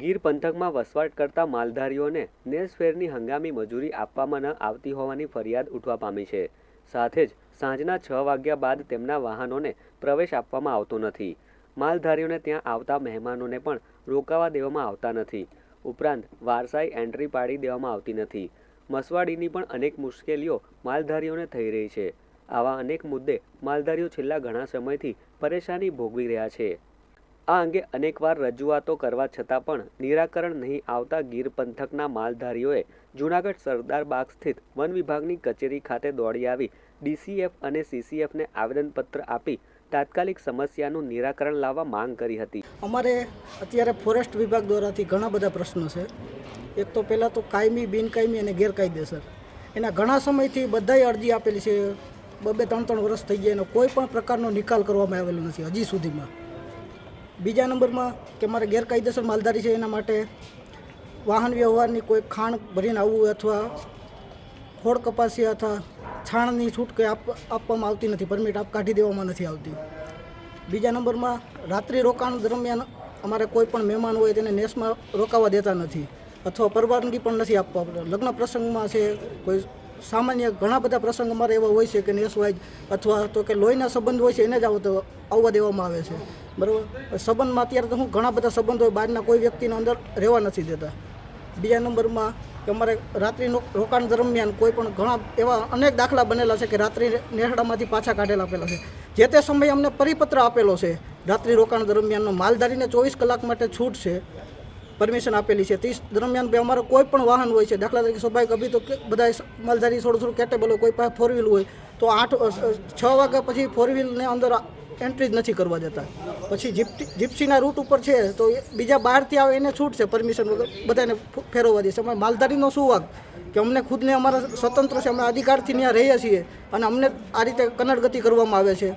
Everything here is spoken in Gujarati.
ગીર પંથકમાં વસવાટ કરતા માલધારીઓને નેસફેરની હંગામી મજૂરી આપવામાં ન આવતી હોવાની ફરિયાદ ઉઠવા પામી છે. સાથે જ સાંજના છ વાગ્યા બાદ તેમના વાહનોને પ્રવેશ આપવામાં આવતો નથી. માલધારીઓને ત્યાં આવતા મહેમાનોને પણ રોકાવા દેવામાં આવતા નથી. ઉપરાંત વારસાઈ એન્ટ્રી પાડી દેવામાં આવતી નથી. મસવાડીની પણ અનેક મુશ્કેલીઓ માલધારીઓને થઈ રહી છે. આવા અનેક મુદ્દે માલધારીઓ છેલ્લા ઘણા સમયથી પરેશાની ભોગવી રહ્યા છે. આ અંગે અનેકવાર રજૂઆતો કરવા છતાં પણ નિરાકરણ નહીં આવતા ગીર પંથકના માલધારીઓએ જૂનાગઢ સરદાર બાગ સ્થિત વન વિભાગની કચેરી ખાતે દોડી આવી ડીસીએફ અને સીસીએફને આવેદનપત્ર આપી તાત્કાલિક સમસ્યાનું નિરાકરણ લાવવા માંગ કરી હતી. અમારે અત્યારે ફોરેસ્ટ વિભાગ દ્વારાથી ઘણા બધા પ્રશ્નો છે. એક તો પહેલાં તો કાયમી, બિનકાયમી અને ગેરકાયદેસર. એના ઘણા સમયથી બધાય અરજી આપેલી છે. બબે ત્રણ ત્રણ વર્ષ થઈ ગયા, એનો કોઈ પણ પ્રકારનો નિકાલ કરવામાં આવેલો નથી, હજી સુધીમાં. બીજા નંબરમાં કે મારે ગેરકાયદેસર માલધારી છે એના માટે વાહન વ્યવહારની કોઈ ખાણ ભરીને આવવું અથવા ખોડ કપાસી અથવા છાણની છૂટ કંઈ આપ, આપવામાં આવતી નથી, પરમિટ આપ કાઢી દેવામાં નથી આવતી. બીજા નંબરમાં રાત્રિ રોકાણ દરમિયાન અમારે કોઈ પણ મહેમાન હોય તેને નેસમાં રોકાવા દેતા નથી અથવા પરવાનગી પણ નથી આપવા લગ્ન પ્રસંગમાં છે, કોઈ સામાન્ય ઘણા બધા પ્રસંગ અમારે એવા હોય છે કે નેસ વાઇઝ અથવા તો કે લોહીના સંબંધ હોય છે, એને જ આવતો આવવા દેવામાં આવે છે. બરાબર? સંબંધમાં અત્યારે તો હું ઘણા બધા સંબંધ બહારના કોઈ વ્યક્તિને અંદર રહેવા નથી દેતા. બીજા નંબરમાં કે અમારે રાત્રિ રોકાણ દરમિયાન કોઈ પણ ઘણા એવા અનેક દાખલા બનેલા છે કે રાત્રિ નેહડામાંથી પાછા કાઢેલા આપેલા છે. જે તે સમયે અમને પરિપત્ર આપેલો છે, રાત્રિ રોકાણ દરમિયાનનો માલધારીને ચોવીસ કલાક માટે છૂટ છે, પરમિશન આપેલી છે. ત્રીસ દરમિયાન બે અમારો કોઈ પણ વાહન હોય છે, દાખલા તરીકે સ્વાભાવિક અભી તો બધા માલધારી થોડું થોડું કેટેબલ હોય, કોઈ પાસે ફોર વ્હીલ હોય, તો આઠ છ વાગ્યા પછી ફોર વ્હીલને અંદર એન્ટ્રી જ નથી કરવા દેતા. પછી જીપ્સી જીપ્સીના રૂટ ઉપર છે, તો બીજા બહારથી આવે એને છૂટ છે પરમિશન વગર, બધાને ફેરવવા દેશે. અમારે માલધારીનો શું વાગ કે અમને ખુદને અમારા સ્વતંત્ર છે, અમે અધિકારથી ત્યાં રહીએ છીએ અને અમને આ રીતે કનડગતિ કરવામાં આવે છે.